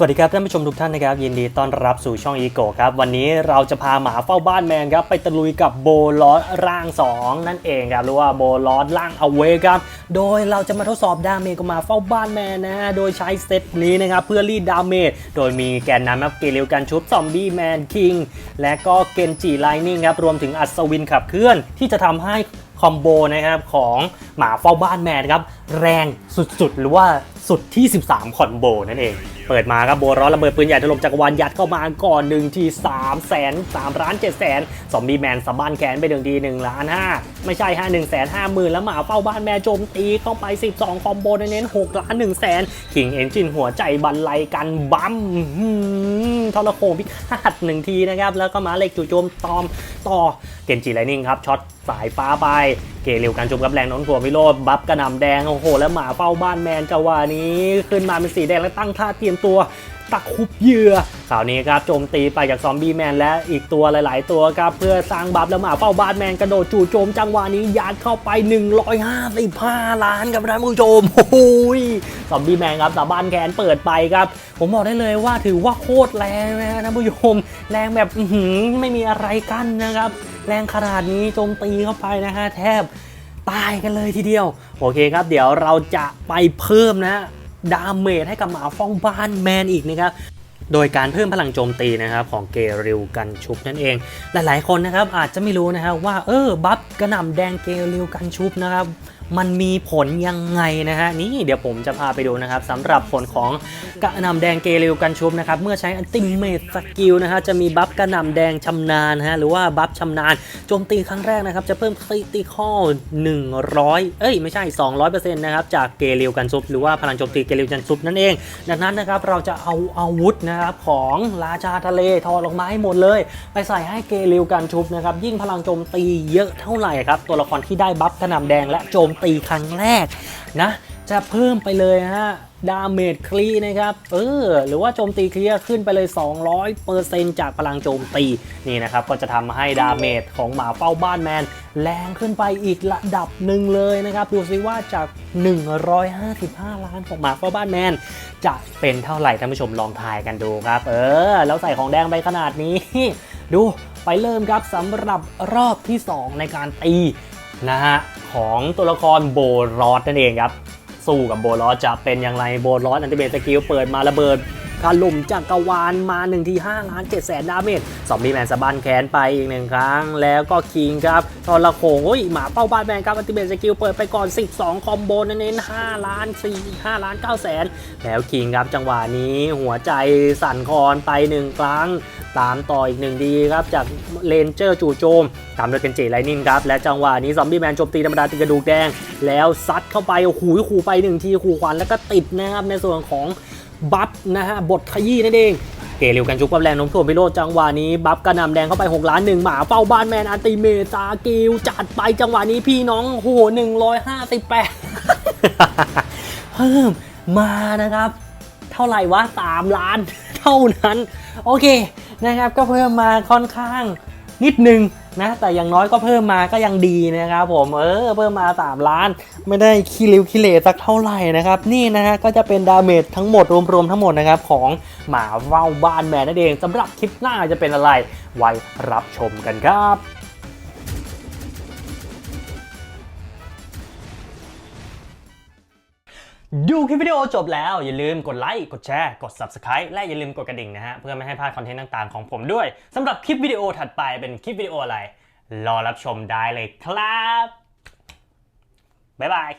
สวัสดีครับท่านผู้ชมทุกท่านนะครับยินดีต้อนรับสู่ช่องอีโกครับวันนี้เราจะพาหมาเฝ้าบ้านแมนครับไปตะลุยกับโบลอสร่าง 2 นั่นเองครับหรือว่าโบลอสร่างอเวครับโดยเราจะมาทดสอบดาเมจกับหมาเฝ้าบ้านแมนนะฮะโดยใช้เซตนี้นะครับเพื่อรีดดาเมจโดยมีแกนนำครับเกลิวกันชุบซอมบี้แมนคิงและก็เกนจิไลนิ่งครับรวมถึงอัศวินขับเคลื่อนที่จะทำให้คอมโบนะครับของหมาเฝ้าบ้านแมนครับแรงสุดๆ หรือว่าสุดที่ 13 คอมโบนั่นเอง เปิดมาครับโบร้อนระเบิดปืนใหญ่ถล่มจักรวาลยัดเข้ามาก่อนหนึ่งที3แสน3ล้าน7แสนซอมบี้แมนสะบ้านแขนไปหนึ่งที1ล้าน5ไม่ใช่5 1แสน5หมื่นแล้วหมาเฝ้าบ้านแมนโจมตีเข้าไป12คอมโบเน้น6ล้าน1แสนคิงเอนจินหัวใจบันไลกันบัมอื้อหือทรโขงพิฆาตหนึ่งทีนะครับแล้วก็หมาเหล็กจู่โจมตอมต่อเกนจิไลนิ่งครับช็อตสายฟ้าไปเกเร็วการจุบกับแรงน้นถ่ววิโรบัฟกระหน่ำแดงโอ้โห แล้วหมาเฝ้าบ้านแมนจังหวะนี้ ขึ้นมาเป็นสีแดงและตั้งท่าเตรียมตัวตะคุบเหยื่อคราวนี้ครับโจมตีไปจากซอมบี้แมนและอีกตัวหลาย ๆ ตัวครับเพื่อสร้างบัฟแล้วมาเฝ้าบานแมนกระโดดจู่โจมจังหวะนี้ยัดเข้าไป 155 ล้านครับท่านผู้ชมโอ้โหซอมบี้แมนครับสาบ้านแขนเปิดไปครับ ผมบอกได้เลยว่าถือว่าโคตรแรงนะท่านผู้ชม แรงแบบไม่มีอะไรกั้นนะครับ แรงขนาดนี้โจมตีเข้าไปนะฮะแทบตายกันเลยทีเดียว โอเคครับ เดี๋ยวเราจะไปเพิ่มนะ ดาเมจให้กับหมาฟ้องบ้านแมนอีกนะครับโดยการเพิ่มพลังโจมตีนะครับของเกริวกันชุบนั่นเอง หลายๆคนนะครับอาจจะไม่รู้นะครับว่าเออบัฟกระหน่ำแดงเกริวกันชุบนะครับ มันมีผลยังไงนะฮะนี่เดี๋ยวผมจะพาไปดูนะครับสำหรับผลของกระหน่ำแดงเกริวกันชุบนะครับเมื่อใช้อันติเมตสกิลนะฮะจะมีบัฟกระหน่ำแดงชำนาญนฮะหรือว่าบัฟชำนาญโจมตีครั้งแรกนะครับจะเพิ่มคริติคอล100 เอ้ยไม่ใช่ 200%นะครับจากเกริวกันชุบหรือว่าพลังโจมตีเกริวกันชุบนั่นเอง ดังนั้นนะครับเราจะเอาอาวุธนะครับของราชาทะเลทอลงมาให้หมดเลย ไปใส่ให้เกริวกันชุบนะครับยิ่งพลังโจมตีเยอะเท่าไหร่ครับตัวละครที่ได้บัฟกระหน่ำแดงและโจมตีครั้งแรกนะ จะเพิ่มไปเลยฮะดาเมจคลีนะครับ เออ หรือว่าโจมตีเคลียร์ขึ้นไปเลย 200%จากพลังโจมตี นี่นะครับ ก็จะทำให้ดาเมจของหมาเฝ้าบ้านแมน แรงขึ้นไปอีกระดับหนึ่งเลยนะครับ ดูซิว่าจาก 155 ล้านของหมาเฝ้าบ้านแมน จะเป็นเท่าไหร่ท่านผู้ชมลองทายกันดูครับ เออ แล้วใส่ของแดงไปขนาดนี้ ดูไปเริ่มครับสำหรับรอบที่ 2 ในการตี นะฮะของตัวละครโบรอสนั่นเองครับ สู้กับโบลอสจะเป็นอย่างไรโบลอสอันติเบตสกิลเปิดมาระเบิด กระหลุมจากกรวาลมา1ที5ล้าน7แสนดาเมจซอมบี้แมนสะบันแขนไปอีกหนึ่งครั้ง แล้วก็คิงครับทรโขงโอ้ยหมาเป้าบ้านแมนครับอันติเบตสกิลเปิดไปก่อน 12 คอมโบเน้น5ล้าน4 5ล้าน9แสนแล้วคิงครับจังหวะนี้หัวใจสั่นคอนไปหนึ่งครั้ง ตามต่ออีกหนึ่งดีครับจากเลนเจอร์จู่โจม ตามด้วยเกนเจไลนิ่งครับ และจังหวะนี้ซอมบี้แมนโจมตีธรรมดาติดกระดูกแดง แล้วซัดเข้าไปโอ้โหขู่ไปหนึ่งทีขู่ขวัญแล้วก็ติดนะครับในส่วนของ บัฟนะฮะบทขยี้นั่นเองเกลิวกันชุบกับแรงโน้มถ่วงพิโรจังหวะนี้บัฟกระนำแดงเข้าไป 6 ล้านหนึ่งหมาเฝ้าบ้านแมนอันติเมตากิลจัดไปจังหวะนี้พี่น้องโอ้โห158เพิ่มมานะครับ เท่าไหร่วะ3ล้าน เท่านั้น โอเคนะครับก็เพิ่มมาค่อนข้างนิดนึง นะ แต่อย่างน้อยก็เพิ่มมาก็ยังดีนะครับผมเออเพิ่มมา 3 ล้าน ไม่ได้คิริวคิเลสักเท่าไหร่นะครับนี่นะฮะก็จะเป็นดาเมจทั้งหมดรวมๆทั้งหมดนะครับของหมาเฝ้าบ้านแมนนั่นเองสำหรับคลิปหน้าจะเป็นอะไรไว้รับชมกันครับ ดูคลิปวิดีโอจบแล้วอย่าลืมกดไลค์กดแชร์กด Subscribe และอย่าลืมกดกระดิ่งนะฮะ เพื่อไม่ให้พลาดคอนเทนต์ต่างๆของผมด้วยสำหรับคลิปวิดีโอถัดไปเป็นคลิปวิดีโออะไร รอรับชมได้เลยครับ บ๊ายบาย